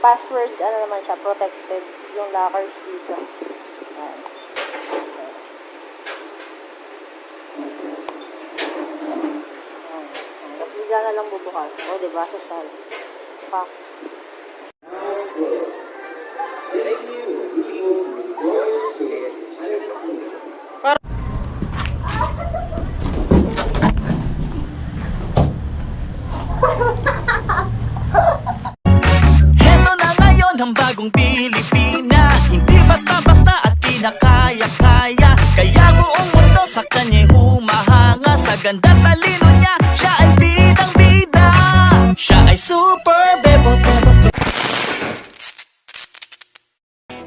password, ano naman siya, protected yung lockers dito. Yan. Bigla na lang bubukas. O, diba? Social. Pa.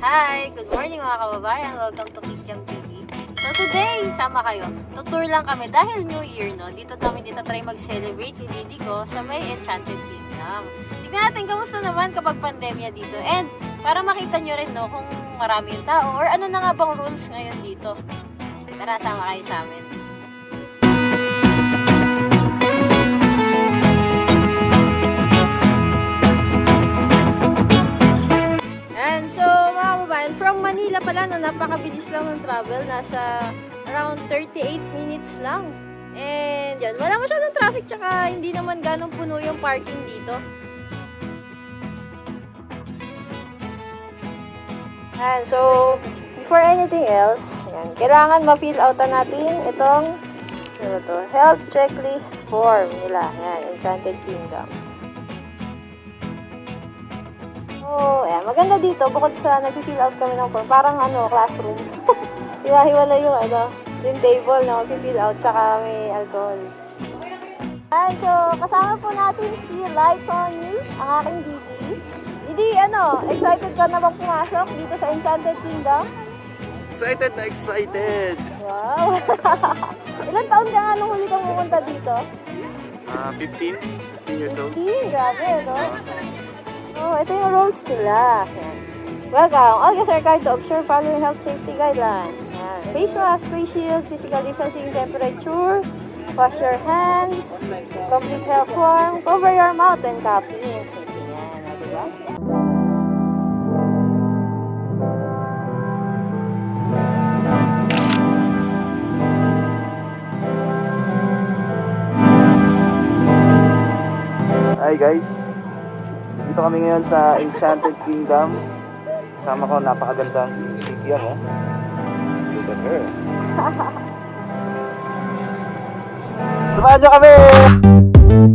Hi! Good morning mga kababayan! Welcome to Kikiam TV. So today, sama kayo. Tutour lang kami dahil New Year, no? Dito kami dito try mag-celebrate ni Didi ko sa may Enchanted Kingdom. Tignan natin kamusta naman kapag pandemya dito. And para makita nyo rin, no, kung marami yung tao or ano na nga bang rules ngayon dito. Tara, sama kayo sa amin. Napakabilis lang ng travel. Nasa around 38 minutes lang. And yan, wala masyadong traffic, tsaka hindi naman ganong puno yung parking dito. And so, before anything else, yan, kailangan ma-fill out natin itong ano to, health checklist form nila. Yan, Enchanted Kingdom. Oh, ayan. Maganda dito, bukod sa nag-fill out kami ng form, parang ano, classroom. Hiwa-hiwala yung ano, yung table na mag-fill out, tsaka may alcohol. Ayan, so, kasama po natin si You, ang aking Didi. Didi, ano, excited ka na bang pumasok dito sa Enchanted Kingdom? Excited na excited! Wow! Ilan taon ka nga nung huli kang pumunta dito? Ah, 15? 15 years old. Hindi, grabe, no? Oh, ito yung rules nila. Yan. Welcome. All guests are required to observe following health safety guidelines. Face mask, face shield, physical distancing, temperature, wash your hands, complete health form, cover your mouth and coffee. Hi guys! Dito kami ngayon sa Enchanted Kingdom. Kasama ko napakagandang si Vivian, oh. Look at her. Samahan niyo kami!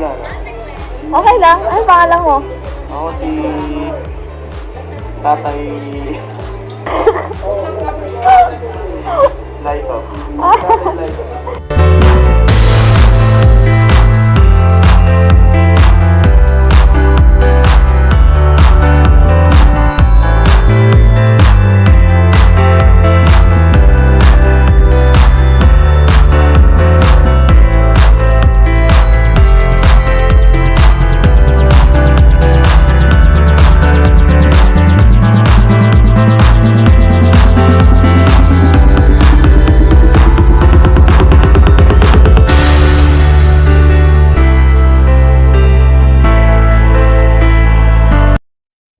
kilala. Okay lang. Ano pangalan mo? Ako si... Tatay... Laito. Tatay Laito.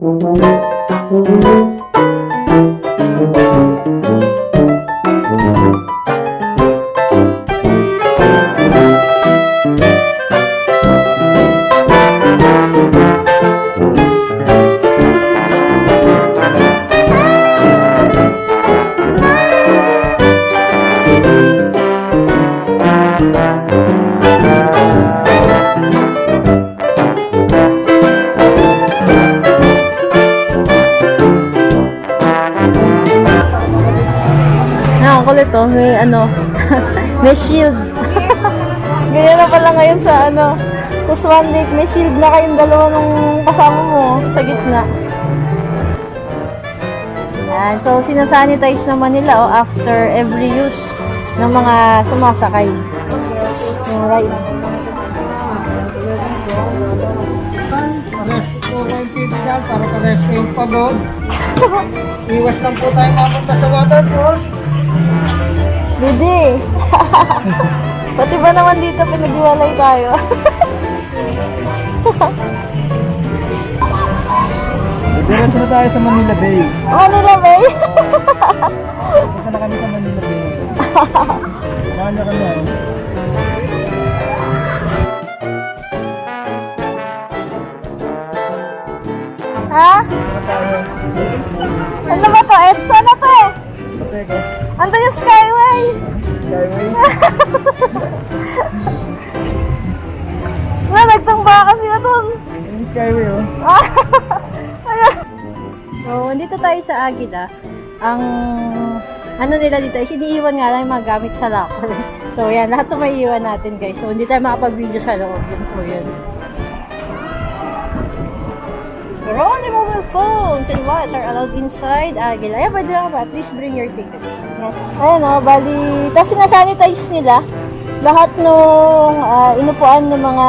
Ah, ang kulit oh. May ano, may shield. Ganyan na pala ngayon sa ano, sa Swan Lake. May shield na kayong dalawa nung kasama mo sa gitna. Yan. So, sinasanitize naman nila oh, after every use ng mga sumasakay. Yung ride. Para pa-rest kayong pagod. Iwas lang po tayo mapunta sa waterfalls. Didi! Pati ba naman dito pinag-iwalay tayo? Diretso na tayo sa Manila Bay. Manila Bay? Punta na kami sa Manila Bay. Saan na kami ah. ha? Ano ba to? Edsa na to eh! Paseko. Ando yung Skyway! Skyway. Na, nagtungba kasi na to. Yung Skyway oh. So, dito tayo sa Agila. Ang ano nila dito is iniiwan nga lang yung mga gamit sa locker. So, yan. Lahat ito may iwan natin, guys. So, hindi tayo makapag-video sa loob. Yun po yun. Mobile phones and wallets are allowed inside Agila. Ayan, pwede lang ba? Please bring your tickets. Yan. Ayan, oh, bali. Tapos sinasanitize nila lahat nung ah, inupuan ng mga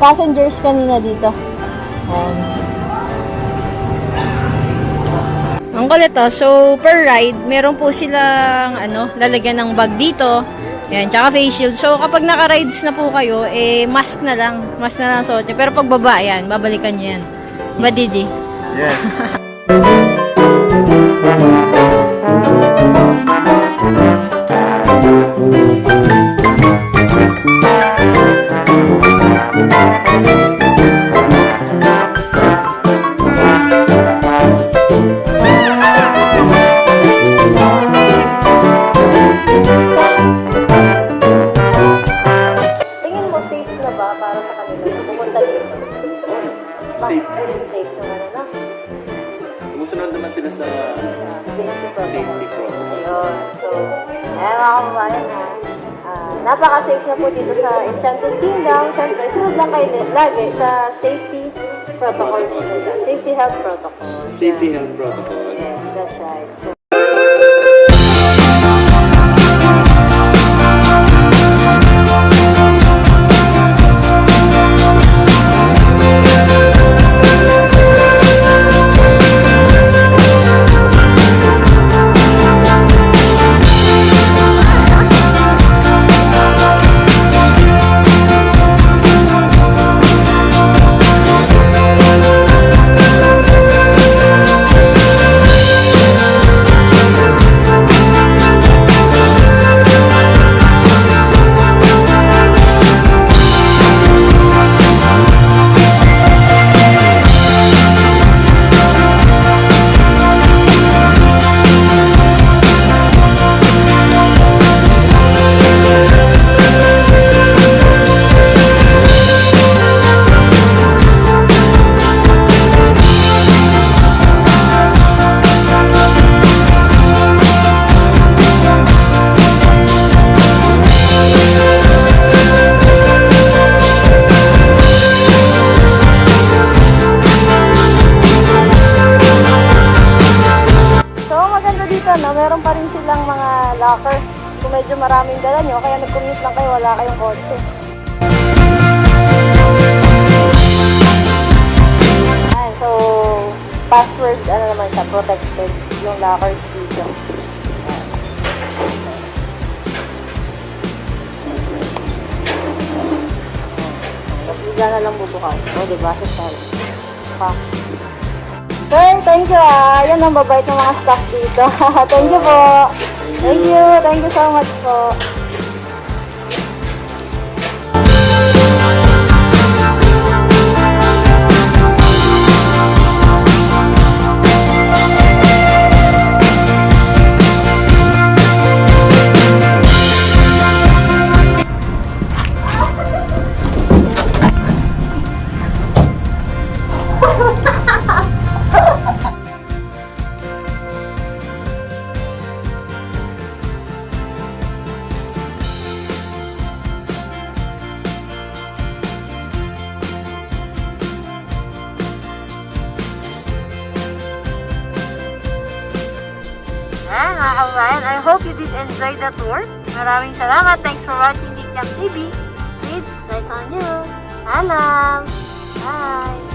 passengers kanina dito. Ayan. Ang kulit to. So, per ride, meron po silang, ano, lalagyan ng bag dito. Yan, tsaka face shield. So, kapag naka-rides na po kayo, eh, mask na lang. Mask na lang suot nyo. Pero pag baba, yan, babalikan nyo yan. Ba, Didi? din- lagi sa safety protocols nila. Safety health protocols. Safety health protocol. Yes, that's right. So, bigla na lang bubukas. O, diba? Style. Ha? Sir, thank you ah. Yan ang babait ng mga staff dito. thank you po. Thank you. Thank you so much po. Alright, I hope you did enjoy that tour. Maraming salamat. Thanks for watching Kikyam TV. With Lights on You. Alam. Bye.